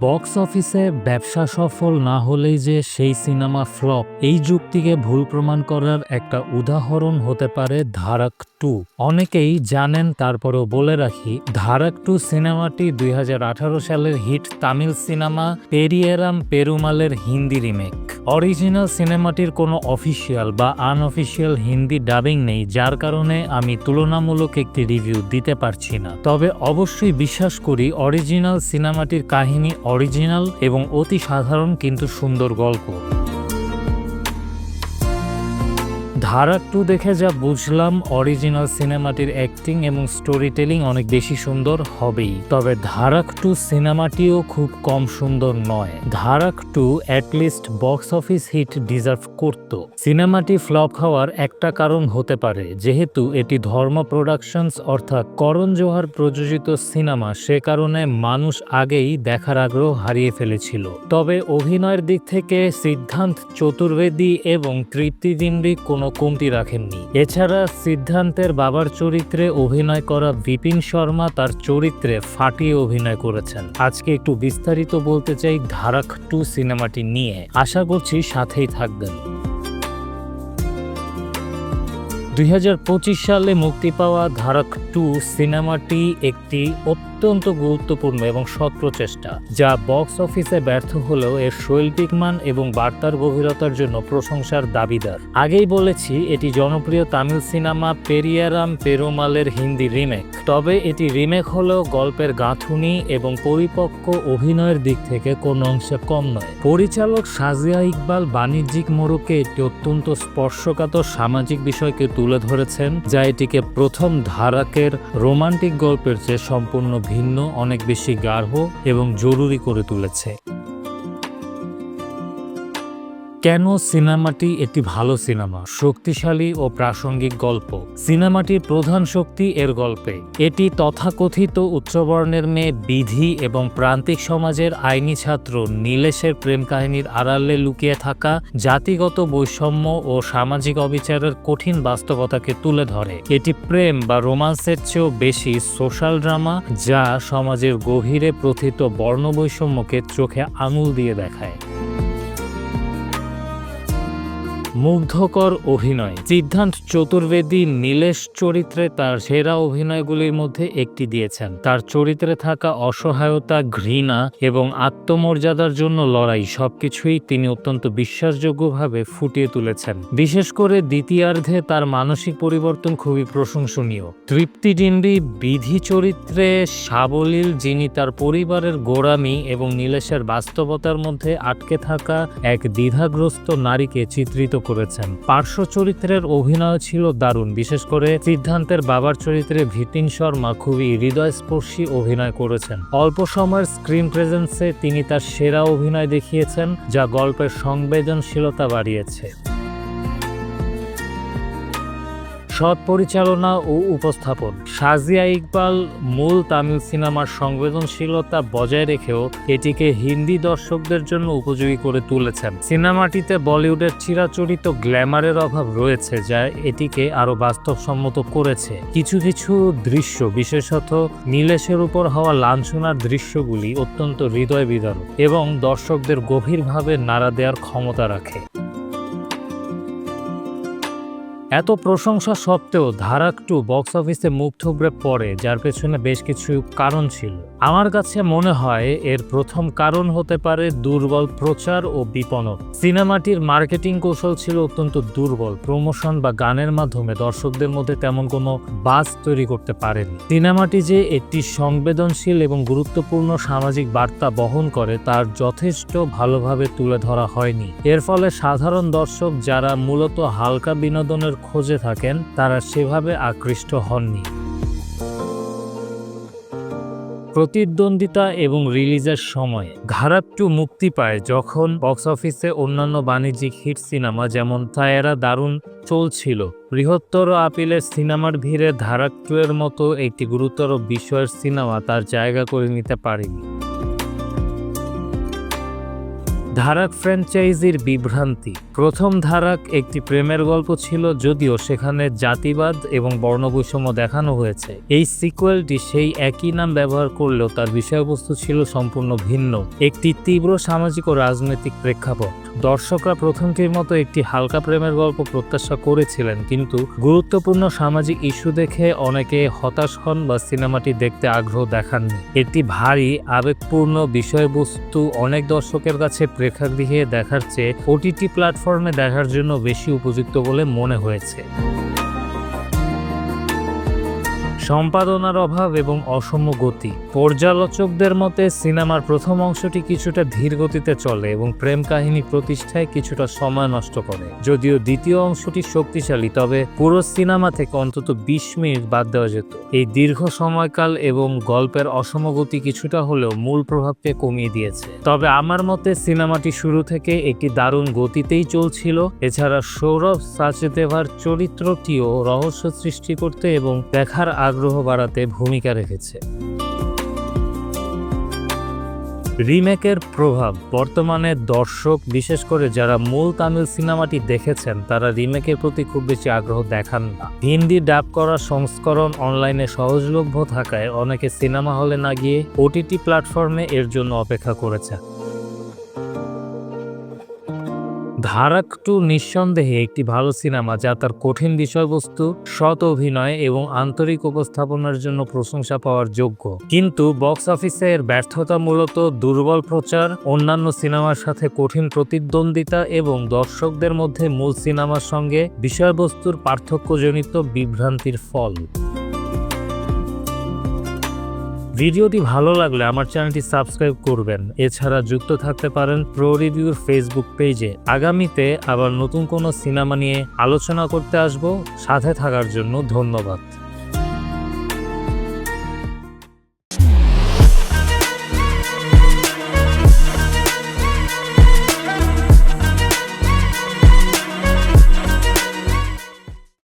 Box অফিসে ব্যবসা সফল না হলেই যে সেই সিনেমা ফ্লপ, এই যুক্তিকে ভুল প্রমাণ করার একটা উদাহরণ হতে পারে ধারাক টু। অনেকেই জানেন, তারপরেও বলে রাখি, ধারাক টু সিনেমাটি দুই হাজার আঠারো সালের হিট তামিল সিনেমা পেরিয়েরাম পেরুমালের হিন্দি রিমেক। অরিজিনাল সিনেমাটির কোনো অফিসিয়াল বা আনঅফিসিয়াল হিন্দি ডাবিং নেই, যার কারণে আমি তুলনামূলক একটি রিভিউ দিতে পারছি না। তবে অবশ্যই বিশ্বাস করি, অরিজিনাল সিনেমাটির কাহিনী অরিজিনাল এবং অতি সাধারণ কিন্তু সুন্দর গল্প। ধারাক টু দেখে যা বুঝলাম অরিজিনাল সিনেমাটির অ্যাক্টিং এবং স্টোরি টেলিং অনেক বেশি সুন্দর হবেই। তবে ধারাক টু সিনেমাটিও খুব কম সুন্দর নয়। Dhadak to at least box office hit deserve করত। সিনেমাটি ফ্লপ হওয়ার একটা কারণ হতে পারে, যেহেতু এটি ধর্ম প্রোডাকশনস অর্থাৎ করণ জোহার প্রযোজিত সিনেমা সে কারণে মানুষ আগেই দেখার আগ্রহ হারিয়ে ফেলেছিল। তবে অভিনয়ের দিক থেকে সিদ্ধান্ত চতুর্বেদী এবং তৃপ্তি দিমরি কোনো কমতি রাখেননি। এছাড়া সিদ্ধান্তের বাবার চরিত্রে অভিনয় করা বিপিন শর্মা তার চরিত্রে ফাটিয়ে অভিনয় করেছেন। আজকে একটু বিস্তারিত বলতে চাই ধারাক টু সিনেমাটি নিয়ে। আশা করছি সাথেই থাকবেন। দুই হাজার পঁচিশ সালে মুক্তি পাওয়া ধারক টু সিনেমাটি একটি অত্যন্ত গুরুত্বপূর্ণ এবং সৎ প্রচেষ্টা যা বক্স অফিসে ব্যর্থ হলেও এর শৈল্পিক মান এবং বার্তার গভীরতার জন্য প্রশংসার দাবিদার। আগেই বলেছি, এটি জনপ্রিয় তামিল সিনেমা পেরিয়ারাম পেরুমালের হিন্দি রিমেক। তবে এটি রিমেক হলেও গল্পের গাঁথুনি এবং পরিপক্ক অভিনয়ের দিক থেকে কোনো অংশে কম নয়। পরিচালক সাজিয়া ইকবাল বাণিজ্যিক মোড়কে একটি অত্যন্ত স্পর্শকাতর সামাজিক বিষয়কে তুলে ধরেছেন, যা এটিকে প্রথম ধারাকের রোমান্টিক গল্পের চেয়ে সম্পূর্ণ ভিন্ন, অনেক বেশি গাঢ় এবং জরুরি করে তুলেছে। কেন সিনেমাটি একটি ভালো সিনেমা? শক্তিশালী ও প্রাসঙ্গিক গল্প। সিনেমাটির প্রধান শক্তি এর গল্পে। এটি তথাকথিত উচ্চবর্ণের মেয়ে বিধি এবং প্রান্তিক সমাজের আইনি ছাত্র নীলেশের প্রেম কাহিনীর আড়ালে লুকিয়ে থাকা জাতিগত বৈষম্য ও সামাজিক অবিচারের কঠিন বাস্তবতাকে তুলে ধরে। এটি প্রেম বা রোমান্সের চেয়েও বেশি সোশ্যাল ড্রামা যা সমাজের গভীরে প্রথিত বর্ণবৈষম্যকে চোখে আঙুল দিয়ে দেখায়। মুগ্ধকর অভিনয়। সিদ্ধান্ত চতুর্বেদী নীলেশ চরিত্রে তার সেরা অভিনয়গুলির মধ্যে একটি দিয়েছেন। তার চরিত্রে থাকা অসহায়তা, ঘৃণা এবং আত্মমর্যাদার জন্য লড়াই সবকিছুই তিনি অত্যন্ত বিশ্বাসযোগ্যভাবে ফুটিয়ে তুলেছেন। বিশেষ করে দ্বিতীয়ার্ধে তার মানসিক পরিবর্তন খুবই প্রশংসনীয়। তৃপ্তি ডিন্ডি বিধি চরিত্রে সাবলীল, যিনি তার পরিবারের গোড়ামি এবং নীলেশের বাস্তবতার মধ্যে আটকে থাকা এক দ্বিধাগ্রস্ত নারীকে চিত্রিত করেছেন। পার্শ্ব চরিত্রের অভিনয় ছিল দারুণ, বিশেষ করে সিদ্ধান্তের বাবার চরিত্রে ভিতিন শর্মা খুবই হৃদয়স্পর্শী অভিনয় করেছেন। অল্প সময়ের স্ক্রিন প্রেজেন্সে তিনি তার সেরা অভিনয় দেখিয়েছেন, যা গল্পের সংবেদনশীলতা বাড়িয়েছে। সৎ পরিচালনা ও উপস্থাপন। সাজিয়া ইকবাল মূল তামিল সিনেমার সংবেদনশীলতা বজায় রেখেও এটিকে হিন্দি দর্শকদের জন্য উপযোগী করে তুলেছেন। সিনেমাটিতে বলিউডের চিরাচরিত গ্ল্যামারের অভাব রয়েছে, যা এটিকে আরও বাস্তবসম্মত করেছে। কিছু কিছু দৃশ্য, বিশেষত নীলেশের উপর হওয়া লাঞ্ছনার দৃশ্যগুলি অত্যন্ত হৃদয় বিদারক এবং দর্শকদের গভীরভাবে নাড়া দেওয়ার ক্ষমতা রাখে। এত প্রশংসা সত্ত্বেও ধারাক টু বক্স অফিসে মুখ থুবড়ে পড়ে, যার পেছনে বেশ কিছু কারণ ছিল। আমার কাছে মনে হয় এর প্রথম কারণ হতে পারে দুর্বল প্রচার ও বিপণন। সিনেমাটির মার্কেটিং কৌশল ছিল অত্যন্ত দুর্বল। প্রমোশন বা গানের মাধ্যমে দর্শকদের মধ্যে তেমন কোনো বাজ তৈরি করতে পারেনি। সিনেমাটি যে একটি সংবেদনশীল এবং গুরুত্বপূর্ণ সামাজিক বার্তা বহন করে, তার যথেষ্ট ভালোভাবে তুলে ধরা হয়নি। এর ফলে সাধারণ দর্শক, যারা মূলত হালকা বিনোদনের খোঁজে থাকেন, তারা সেভাবে আকৃষ্ট হননি। প্রতিদ্বন্দ্বিতা এবং রিলিজের সময় ঘারাপ টু মুক্তি পায় যখন বক্স অফিসে অন্যান্য বাণিজ্যিক হিট সিনেমা যেমন তায়েরা দারুণ চলছিল, বৃহত্তর আপিলের সিনেমার ভিড়ে ধারাক টু এর মতো একটি গুরুতর বিষয়ের সিনেমা তার জায়গা করে নিতে পারেনি। ধারাক ফ্র্যাঞ্চাইজির বিভ্রান্তি। প্রথম ধারাক একটি প্রেমের গল্প ছিল যদিও সেখানে জাতিবাদ এবং বর্ণবৈষম্য দেখানো হয়েছে। এই সিকুয়েলটি সেই একই নাম ব্যবহার করলেও তার বিষয়বস্তু ছিল সম্পূর্ণ ভিন্ন। একটি তীব্র সামাজিক ও রাজনৈতিক প্রেক্ষাপট। দর্শকরা প্রথমটির মতো একটি হালকা প্রেমের গল্প প্রত্যাশা করেছিলেন, কিন্তু গুরুত্বপূর্ণ সামাজিক ইস্যু দেখে অনেকে হতাশ হন বা সিনেমাটি দেখতে আগ্রহ দেখাননি। একটি ভারী, আবেগপূর্ণ বিষয়বস্তু অনেক দর্শকের কাছে প্রেক্ষাগৃহে দেখার চেয়ে ওটিটি প্ল্যাটফর্মে দেখার জন্য বেশি উপযুক্ত বলে মনে হয়েছে। সম্পাদনার অভাব এবং অসম গতি। পর্যালোচকদের মতে, সিনেমার প্রথম অংশটি কিছুটা ধীর গতিতে চলে এবং প্রেম কাহিনী প্রতিষ্ঠায় কিছুটা সময় নষ্ট করে। যদিও দ্বিতীয় অংশটি শক্তিশালী, তবে পুরো সিনেমা থেকে অন্তত বিশ মিনিট বাদ দেওয়া যেত। এই দীর্ঘ সময়কাল এবং গল্পের অসমগতি কিছুটা হলেও মূল প্রভাবকে কমিয়ে দিয়েছে। তবে আমার মতে, সিনেমাটি শুরু থেকে একটি দারুণ গতিতেই চলছিল। এছাড়া সৌরভ সাচদেভার চরিত্রটিও রহস্য সৃষ্টি করতে এবং দেখার আগ্রহ বাড়াতে ভূমিকা রেখেছে। রিমেকের প্রভাব বর্তমানে দর্শক, বিশেষ করে যারা মূল তামিল সিনেমাটি দেখেছেন, তারা রিমেকের প্রতি খুব বেশি আগ্রহ দেখান না। হিন্দি ডাব করা সংস্করণ অনলাইনে সহজলভ্য থাকায় অনেকে সিনেমা হলে না গিয়ে ওটিটি প্ল্যাটফর্মে এর জন্য অপেক্ষা করেছে ধারাক টু নিঃসন্দেহে একটি ভালো সিনেমা যা তার কঠিন বিষয়বস্তু, সৎ অভিনয় এবং আন্তরিক উপস্থাপনার জন্য প্রশংসা পাওয়ার যোগ্য। কিন্তু বক্স অফিসে এর ব্যর্থতা মূলত দুর্বল প্রচার, অন্যান্য সিনেমার সাথে কঠিন প্রতিদ্বন্দ্বিতা এবং দর্শকদের মধ্যে মূল সিনেমার সঙ্গে বিষয়বস্তুর পার্থক্যজনিত বিভ্রান্তির ফল। ভিডিওটি ভালো লাগলে আমার চ্যানেলটি সাবস্ক্রাইব করবেন। এছাড়া যুক্ত থাকতে পারেন প্রো রিভিউর ফেসবুক পেজে। আগামীতে আবার নতুন কোনো সিনেমা নিয়ে আলোচনা করতে আসব। সাথে থাকার জন্য ধন্যবাদ।